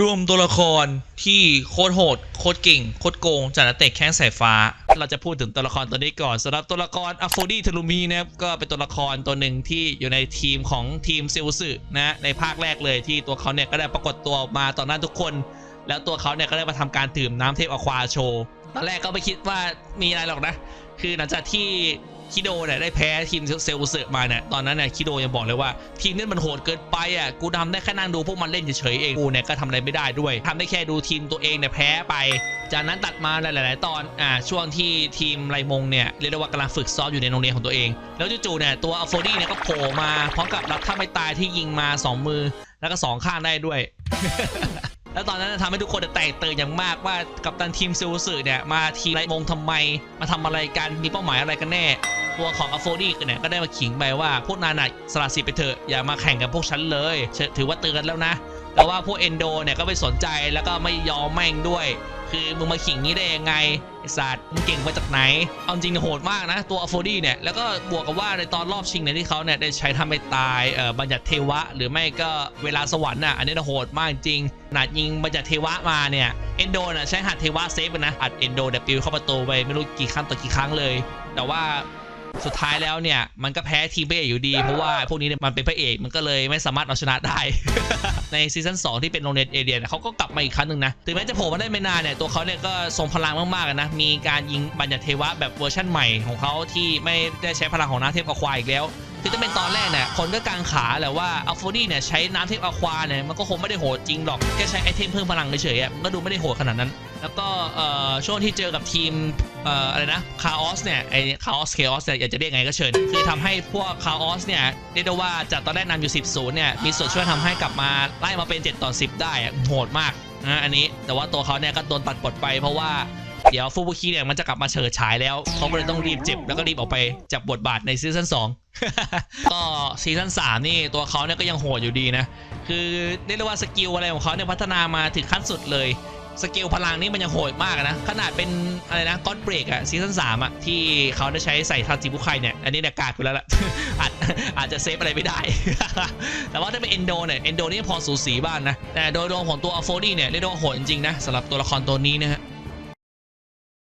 รวมตัวละครที่โคตรโหด โคตรเก่ง โคตรโกงจากนักเตะแข้งสายฟ้า เราจะพูดถึงตัวละครตัวนี้ก่อนสำหรับตัวละครอโฟดี้เทลูมีนะครับก็เป็นตัวละครตัวหนึ่งที่อยู่ในทีมของทีมเซลสึนะในภาคแรกเลยที่ตัวเขาเนี่ยก็ได้ปรากฏตัวออกมาต่อหน้าทุกคน แล้วตัวเขาเนี่ยก็ได้มาทำการดื่มน้ำเทพอควาโชตอนแรกก็ไม่คิดว่ามีอะไรหรอกนะ คือหลังจากที่ คิโดเนี่ยได้แพ้ทีมเซลเซอร์มาเนี่ยตอนนั้นเนี่ยคิโดยังบอกเลยว่า ทีมนี้มันโหดเกินไปอะกูทำได้แค่นั่งดูพวกมันเล่นเฉยๆเองกูเนี่ยก็ทำอะไรไม่ได้ด้วยทำได้แค่ดูทีมตัวเองเนี่ยแพ้ไปจากนั้นตัดมาหลาย ๆ ตอน อ่า ช่วงที่ทีมไรมงเนี่ยเรียกได้ว่ากำลังฝึกซ้อมอยู่ในโรงเรียนของตัวเอง แล้วจู่ๆ เนี่ยตัวอัลโฟดี้เนี่ยก็โผล่มาพร้อมกับรับท่าไม่ตายที่ยิงมาสองมือ แล้วก็สองข้างได้ด้วย แล้วตอนนั้นทำให้ทุกคนแตกตื่นอย่างมากว่ากัปตันทีมซิลสึเนี่ยมาทีไรมงทำไม มาทำอะไรกันมีเป้าหมายอะไรกันแน่ ตัวของอโฟดี้เนี่ยก็ได้มาขิงไปว่าพวกนานาสละสิไปเถอะอย่ามาแข่งกับพวกฉันเลย ถือว่าเตือนแล้วนะแต่ว่าพวกเอนโดเนี่ยก็ไม่สนใจแล้วก็ไม่ยอมแม่งด้วย คือมึงมาขิงนี้ได้ยังไงไอสัตว์มึงเก่งมาจากไหนเอาจริงโหดมากนะ ตัวอโฟดี้เนี่ยแล้วก็บวกกับว่าในตอนรอบชิงเนี่ยที่เขาเนี่ยได้ใช้ทำให้ตายเอ่อบัญญัติเทวะ หรือไม่ก็เวลาสวรรค์น่ะอันนี้โหดมากจริงขนาดยิงบัญญัติเทวะมาเนี่ยเอนโดน่ะใช้หัดเทวะเซฟนะอัดเอนโดเดบิวเข้าประตูไปไม่รู้กี่ครั้งต่อกี่ครั้งเลย แต่ว่า สุดท้ายแล้วเนี่ย มันก็แพ้ทีมพระเอกอยู่ดี เพราะว่าพวกนี้มันเป็นพระเอกมันก็เลยไม่สามารถเอาชนะได้ ในซีซั่น2ที่เป็นโรเนตเอเดียนเขาก็กลับมาอีกครั้งหนึ่งนะถึงแม้จะโผล่มาได้ไม่นานเนี่ยตัวเขาเนี่ยก็ทรงพลังมากๆนะมีการยิงบัญญัติเทวะแบบเวอร์ชั่นใหม่ของเขาที่ไม่ได้ใช้พลังของน้าเทพก็ควายอีกแล้ว คือจะเป็นตอนแรกเนี่ยคนก็กางขาแหละว่าอัลโฟดี้เนี่ยใช้น้ำเทพอควาเนี่ยมันก็คงไม่ได้โหดจริงหรอกแค่ใช้ไอเทมเพิ่มพลังเฉยๆมันก็ดูไม่ได้โหดขนาดนั้น แล้วก็ช่วงที่เจอกับทีมอะไรนะคาออสเนี่ยไอคาออสเคออสเนี่ยอยากจะเรียกไงก็เชิญ คือทำให้พวกคาออสเนี่ยเรียกได้ว่าจากตอนแรกนำอยู่ 10ศูนย์เนี่ย มีส่วนช่วยทำให้กลับมาไล่มาเป็น 7 ต่อ 10 ได้อะโหดมากนะอันนี้แต่ว่าตัวเขาเนี่ยก็โดนตัดบทไปเพราะว่า เดี๋ยวฟูบุคิเนี่ยมันจะกลับมาเฉิดฉายแล้วเขาก็เลยต้องรีบเจ็บแล้วก็รีบออกไปจากบทบาทในซีซั่น2ก็ซีซั่น3นี่ตัวเขาเนี่ยก็ยังโหดอยู่ดีนะ คือเรียกได้ว่าสกิลอะไรของเขาเนี่ยพัฒนามาถึงขั้นสุดเลยสกิลพลังนี่มันยังโหดมากนะ ขนาดเป็นอะไรนะก้อนเบรกอะซีซั่น3อะที่เขาได้ใช้ใส่ทาจิบุไคเนี่ย อันนี้เนี่ยกากไปแล้วล่ะอาจอาจจะเซฟอะไรไม่ได้ แต่ว่าถ้าเป็นเอนโดเนี่ย เอนโดนี่พอสูสีบ้างนะ แต่โดยรวมของตัวอัลโฟดี้เนี่ย เรียกว่าโหดจริงๆนะสำหรับตัวละครตัวนี้นะฮะ